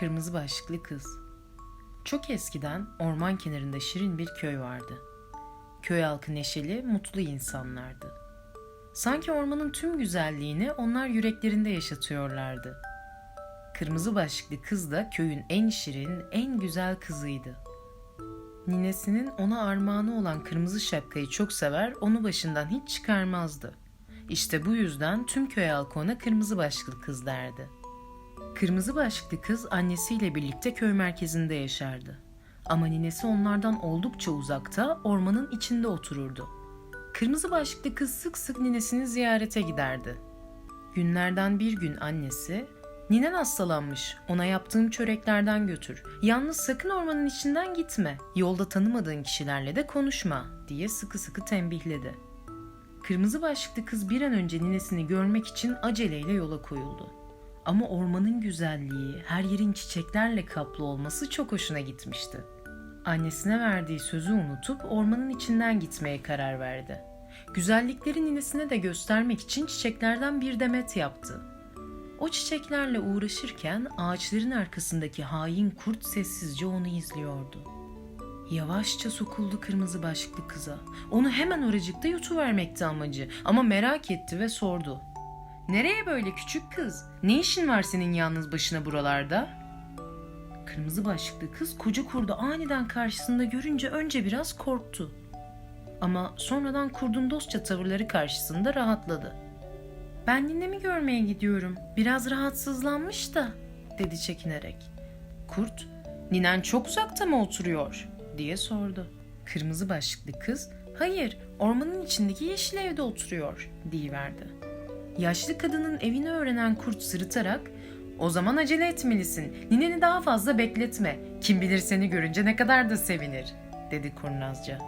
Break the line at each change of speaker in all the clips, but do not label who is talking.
Kırmızı başlıklı kız. Çok eskiden orman kenarında şirin bir köy vardı. Köy halkı neşeli, mutlu insanlardı. Sanki ormanın tüm güzelliğini onlar yüreklerinde yaşatıyorlardı. Kırmızı başlıklı kız da köyün en şirin, en güzel kızıydı. Ninesinin ona armağanı olan kırmızı şapkayı çok sever, onu başından hiç çıkarmazdı. İşte bu yüzden tüm köy halkı ona kırmızı başlıklı kız derdi. Kırmızı başlıklı kız annesiyle birlikte köy merkezinde yaşardı. Ama ninesi onlardan oldukça uzakta, ormanın içinde otururdu. Kırmızı başlıklı kız sık sık ninesini ziyarete giderdi. Günlerden bir gün annesi, "Ninen hastalanmış. Ona yaptığım çöreklerden götür. Yalnız sakın ormanın içinden gitme. Yolda tanımadığın kişilerle de konuşma." diye sıkı sıkı tembihledi. Kırmızı başlıklı kız bir an önce ninesini görmek için aceleyle yola koyuldu. Ama ormanın güzelliği, her yerin çiçeklerle kaplı olması çok hoşuna gitmişti. Annesine verdiği sözü unutup ormanın içinden gitmeye karar verdi. Güzellikleri ninesine de göstermek için çiçeklerden bir demet yaptı. O çiçeklerle uğraşırken ağaçların arkasındaki hain kurt sessizce onu izliyordu. Yavaşça sokuldu kırmızı başlıklı kıza. Onu hemen oracıkta yutuvermekti amacı ama merak etti ve sordu. Nereye böyle küçük kız? Ne işin var senin yalnız başına buralarda? Kırmızı başlıklı kız koca kurdu aniden karşısında görünce önce biraz korktu. Ama sonradan kurdun dostça tavırları karşısında rahatladı. Ben ninemi görmeye gidiyorum. Biraz rahatsızlanmış da, dedi çekinerek. Kurt, ninen çok uzakta mı oturuyor? diye sordu. Kırmızı başlıklı kız, hayır ormanın içindeki yeşil evde oturuyor, diyiverdi. Yaşlı kadının evini öğrenen kurt sırıtarak o zaman acele etmelisin. Nineni daha fazla bekletme. Kim bilir seni görünce ne kadar da sevinir, dedi kurnazca.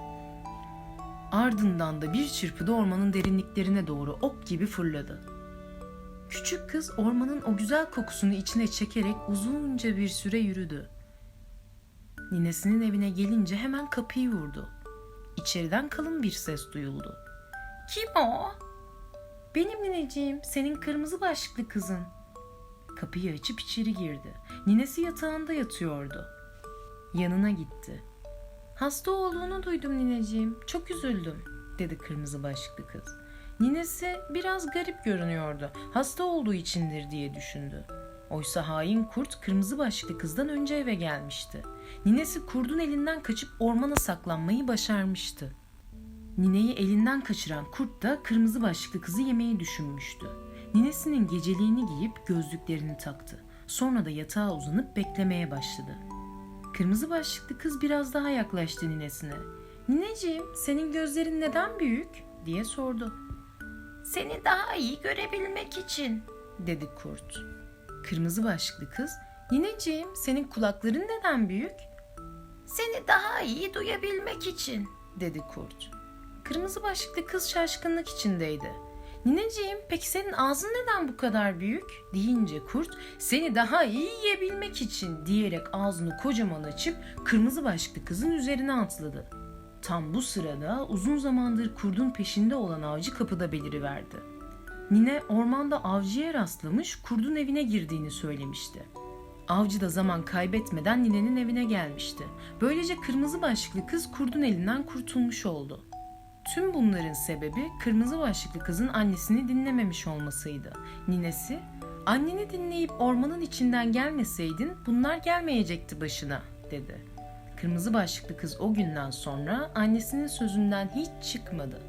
Ardından da bir çırpıda ormanın derinliklerine doğru ok gibi fırladı. Küçük kız ormanın o güzel kokusunu içine çekerek uzunca bir süre yürüdü. Ninesinin evine gelince hemen kapıyı vurdu. İçeriden kalın bir ses duyuldu. Kim o? Benim nineciğim, senin kırmızı başlıklı kızın. Kapıyı açıp içeri girdi. Ninesi yatağında yatıyordu. Yanına gitti. Hasta olduğunu duydum nineciğim. Çok üzüldüm, dedi kırmızı başlıklı kız. Ninesi biraz garip görünüyordu. Hasta olduğu içindir diye düşündü. Oysa hain kurt kırmızı başlıklı kızdan önce eve gelmişti. Ninesi kurdun elinden kaçıp ormana saklanmayı başarmıştı. Nineyi elinden kaçıran kurt da kırmızı başlıklı kızı yemeyi düşünmüştü. Ninesinin geceliğini giyip gözlüklerini taktı. Sonra da yatağa uzanıp beklemeye başladı. Kırmızı başlıklı kız biraz daha yaklaştı ninesine. Nineciğim senin gözlerin neden büyük? diye sordu. Seni daha iyi görebilmek için dedi kurt. Kırmızı başlıklı kız Nineciğim senin kulakların neden büyük? Seni daha iyi duyabilmek için dedi kurt. Kırmızı başlıklı kız şaşkınlık içindeydi. Nineciğim peki senin ağzın neden bu kadar büyük? deyince kurt seni daha iyi yiyebilmek için diyerek ağzını kocaman açıp kırmızı başlıklı kızın üzerine atladı. Tam bu sırada uzun zamandır kurdun peşinde olan avcı kapıda beliriverdi. Nine ormanda avcıya rastlamış kurdun evine girdiğini söylemişti. Avcı da zaman kaybetmeden ninenin evine gelmişti. Böylece kırmızı başlıklı kız kurdun elinden kurtulmuş oldu. Tüm bunların sebebi kırmızı başlıklı kızın annesini dinlememiş olmasıydı. Ninesi, anneni dinleyip ormanın içinden gelmeseydin bunlar gelmeyecekti başına, dedi. Kırmızı başlıklı kız o günden sonra annesinin sözünden hiç çıkmadı.